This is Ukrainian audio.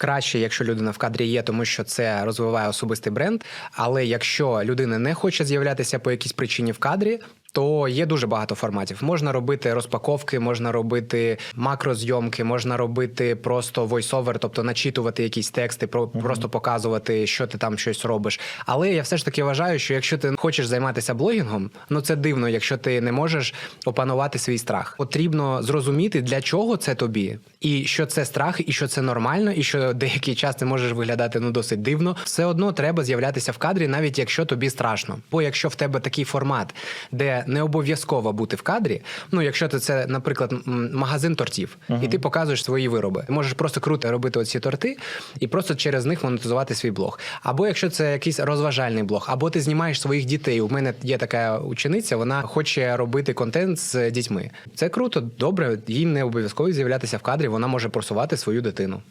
краще, якщо людина в кадрі є, тому що це розвиває особистий бренд. Але якщо людина не хоче з'являтися по якійсь причині в кадрі. То є дуже багато форматів. Можна робити розпаковки, можна робити макрозйомки, можна робити просто войсовер, тобто начитувати якісь тексти, про просто показувати, що ти там щось робиш. Але я все ж таки вважаю, що якщо ти хочеш займатися блогінгом, ну це дивно, якщо ти не можеш опанувати свій страх. Потрібно зрозуміти, для чого це тобі, і що це страх, і що це нормально, і що деякий час ти можеш виглядати ну досить дивно. Все одно треба з'являтися в кадрі, навіть якщо тобі страшно. Бо якщо в тебе такий формат, де не обов'язково бути в кадрі, ну якщо ти це, наприклад, магазин тортів, і ти показуєш свої вироби, ти можеш просто круто робити оці торти і просто через них монетизувати свій блог. Або якщо це якийсь розважальний блог, або ти знімаєш своїх дітей. У мене є така учениця, вона хоче робити контент з дітьми. Це круто, добре, їй не обов'язково з'являтися в кадрі, вона може просувати свою дитину.